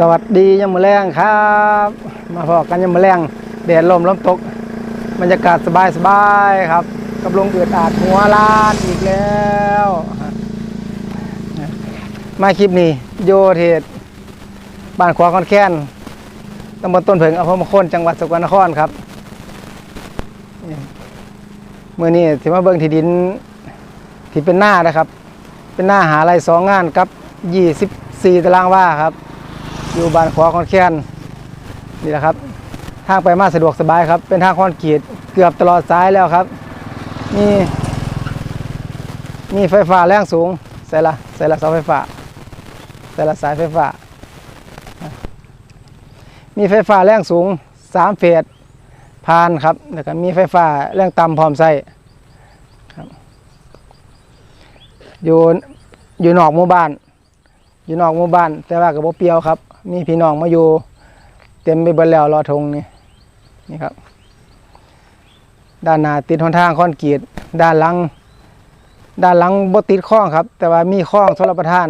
สวัสดียามมื้อแรงครับ มาพอกันยามมื้อแรงแดดลมลมตก บรรยากาศสบายสบายครับกับลงเอือดอาดหัวล้านอีกแล้ว มาคลิปนี้โยเทศบ้านขวาคอนแค้นตำบลต้นเผิงอำเภอมงคลจังหวัดสกลนครครับเมื่อนี้ถือมาเบิ่งที่ดินที่เป็นหน้านะครับ เป็นหน้าหาไรสองงานกับ 24 ตารางวาครับ อยู่บ้านขวาคอนแค้นนี่แหละครับ ทางไปมาสะดวกสบายครับ เป็นทางคอนกรีตเกือบตลอดสายแล้วครับ มี มีไฟฟ้าแรงสูงใส่ละใส่ละเสาไฟฟ้าใส่ละสายไฟฟ้า มีไฟฟ้าแรงสูงสามเฟสพานครับแล้วก็มีไฟฟ้าแรงต่ำพร้อมใส่ครับอยู่อยู่นอกหมู่บ้าน อยู่นอกหมู่บ้าน แต่ว่ากับบ่เปียวครับ มีพี่น้องมาอยู่ เต็มไปเบิดแล้วรอทงนี่นี่ครับ ด้านหน้าติดหนทางคอนกรีตด้านหลัง ด้านหลังบ่ติดคลองครับ แต่ว่ามีคลองชลประทาน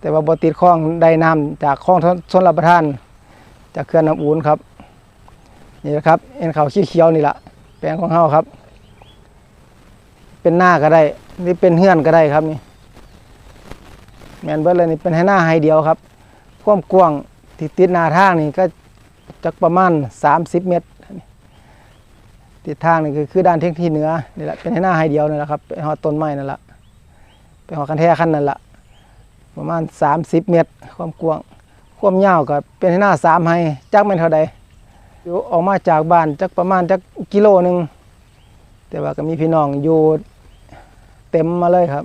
แต่ว่าบ่ติดคลองได้น้ำจากคลองชลประทาน จากเขื่อนน้ำอูนครับนี่แหละครับเอ็นเขาขี้เขียวนี่แหละแปลงของเฮาครับ เป็นหน้าก็ได้ นี่เป็นเฮือนก็ได้ครับนี่ แมนเบิร์ดเลยนี่เป็นให้หน้าให้เดียวครับความกว้างที่ติดหน้าทางนี่ก็จักประมาณ 30 เมตรติดทางนี่คือคือด้านเทคที่เหนือนี่แหละเป็นให้หน้าให้เดียวนั่แหละครับไปหอต้นไม้นั่นแหละไปหอคันแท้ขั้นนั่นแหละประมาณ 30 เมตร ความกว้างความยาวก็เป็นให้หน้าสามให้จักแม่นเท่าใดอยู่ออกมาจากบ้านจักประมาณจักกิโลหนึ่งแต่ว่าก็มีพี่น้องอยู่เต็มมาเลยครับ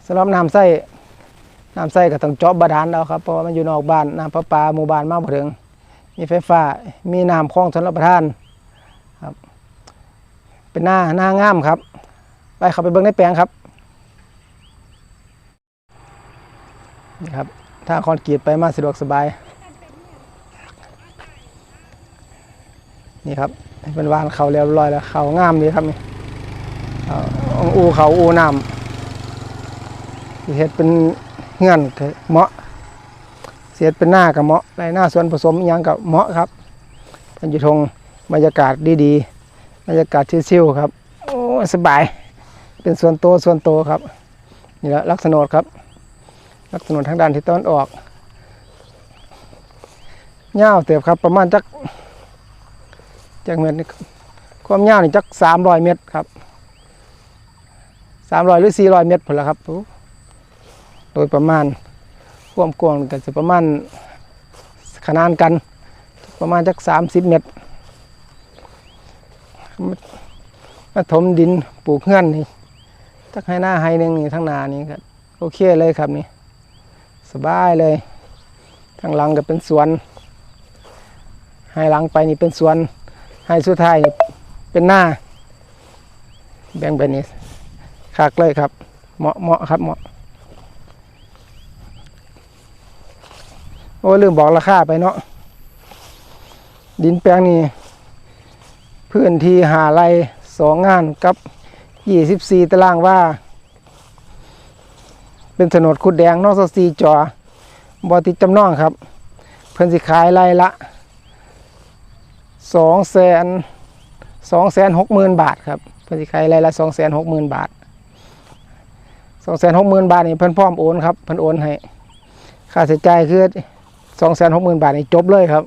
สำหรับน้ำใส้น้ำใส้ก็ต้องเจาะบาดาลเอาครับเพราะว่ามันอยู่นอกบ้านน้ำประปาหมู่บ้านมากบ่ถึง มีไฟฟ้ามีน้ำคลองชนรับประทานครับ เป็นหน้าหน้างามครับ ไปเข้าไปเบิ่งในแปลงครับนี่ครับทาคอนกรีตไปมาสะดวกสบาย นี่ครับเป็นวานเขาเรียบร้อยแล้วเขางามดีครับนี่อูเขาอูน้ำ เฮ็ดเป็นเงื่อนก็เหมาะเสียดเป็นหน้ากับเหมาะไรหน้าส่วนผสมยังกับเหมาะครับเป็นยู่ทงบรรยากาศดีๆบรรยากาศชิวๆครับโอ้สบาย เป็นส่วนโตส่วนโตครับนี่แหละลักษณะครับ ลักษณะทางด้านทิศตะวันออกยาเติบครับประมาณจักจักเมตรความยาวนี่จักสามร้อยเมตรครับสามร้อยหรือสี่ร้อยเมตรผลละครับ โดยประมาณความกว้างก็จะประมาณขนานกันประมาณจักสามสิบเมตรมาถมดินปลูกเฮือนนี่จักให้หน้าให้หนึ่งนี่ทั้งนานี่ก็โอเคเลยครับนี่สบายเลยทางหลังก็เป็นสวน ให้หลังไปนี่เป็นสวน ให้สุดท้ายนี่เป็นหน้า แบ่งไปนี่คักเลยครับ เหมาะเหมาะครับเหมาะ โอ้ลืมบอกราคาไปเนาะดินแปลงนี้พื้นที่หาไรสองงานกับยี่สิบสี่ตารางว่า เป็นถนนขุดแดงนอกสซีจอบอติดจำนองครับ เพิ่นสิขายไรละสองแสนสองแสนหกหมื่นบาทครับเพิ่นสิขายไรละสองแสนหกหมื่นบาทสองแสนหกหมื่นบาทนี่เพิ่นพร้อมโอนครับเพิ่นโอนให้ค่าใช้จ่ายคือ สองแสนหกหมื่นบาทนี่จบเลยครับ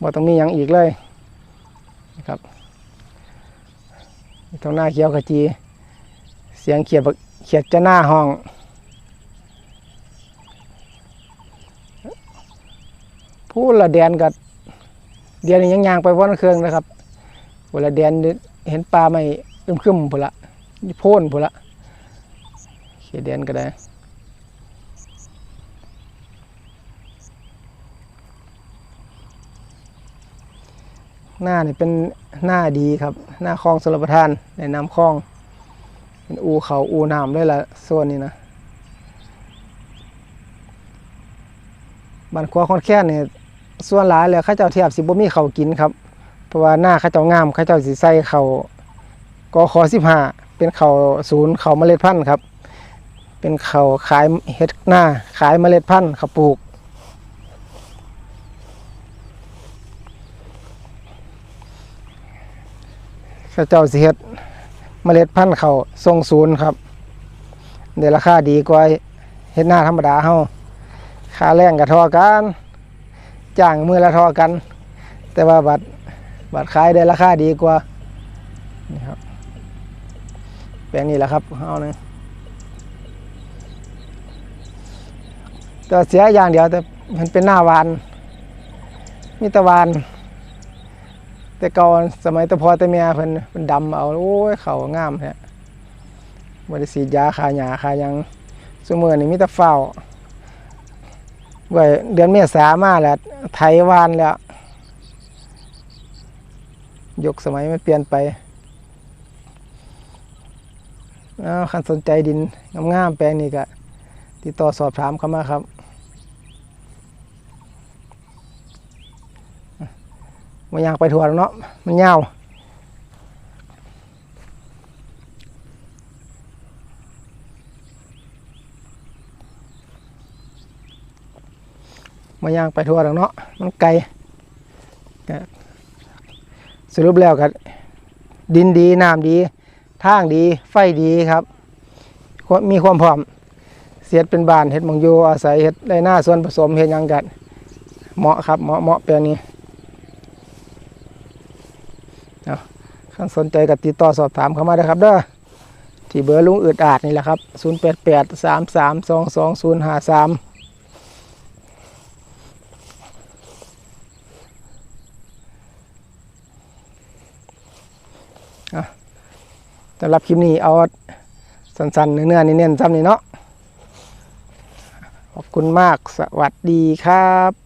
บ่ต้องมีอย่างอีกเลยนะครับตรงหน้าเขียวขจี เสียงเขียดบักเขียดจะหน้าห้องพูดละแดนกับเดียนยังยางไปว่านเครื่องนะครับเวลาแดนเห็นปลาไม่อึมครึมพุ่นละโพ่นพุละเขียดแดนก็ได้ หน้าเนี่ยเป็นหน้าดีครับ หน้าคลองสลประทานในน้ำคลอง เป็นอูเขาอูน้ำด้วยละส่วนนี้นะบ้านครัวคอนแค้นเนี่ยส่วนหลายเลยข้าเจ้าเทียบสิบ่มีเขากินครับ เพราะว่าหน้าข้าเจ้างามข้าเจ้าสิใส่เขากอคอสิบห้าเป็นเขาศูนย์เขาเมล็ดพันธุ์ครับ เป็นเขาขายเฮ็ดหน้าขายเมล็ดพันธุ์เขาปลูก ข้าเจ้าสิเฮ็ดเมล็ดพันธุ์เขาวส่งศูนย์ครับได้ราคาดีกว่าเฮ็ดหน้าธรรมดาเฮาค่าแรงก็เทอกันจ้างมือละทอกัน แต่ว่าบัตรบัตรขายได้ราคาดีกว่านี่ครับแปลงนี้แหละครับเอานึงแต่เสียอย่างเดียวแต่มันเป็นหน้าวานมีตะวาน แต่ก่อนสมัยตะพอแตะเมียเพิ่นเพิ่นดำเอาโอ้ยเขางามแท้บ่ได้ฉีดยาคาหญ้าคายังซุมื้อนี้มีแต่เฝ้าวไว้เดือนเมษามาแล้วไถวานแล้วยกสมัยมันเปลี่ยนไปอ้าวคันสนใจดินงามๆแปลงนี้ก็ติดต่อสอบถามเข้ามาครับ มันยางไปถั่วแล้วเนาะมันยาวมันยางไปทั่วแล้วเนาะมันไกลก็สรุปแล้วก็ดินดีน้ำดีทางดีไฟดีครับ มีความพร้อมเสียดเป็นบานเฮ็ดมองอยู่อาศัยเฮ็ดได้หน้าส่วนผสมเฮ็ดยังกันเหมาะครับเหมาะเหมาะแปลนี้ ข้างสนใจก็ติดต่อสอบถามเข้ามาได้ครับเด้อที่เบอร์ลุงอึดอาดนี่แหละครับ 0 8 8 3 3 2 2 0 5 3อะสำหรับคลิปนี้เอาสั้นๆเนื้อๆเน้นๆซ้ำนี่เนาะขอบคุณมากสวัสดีครับ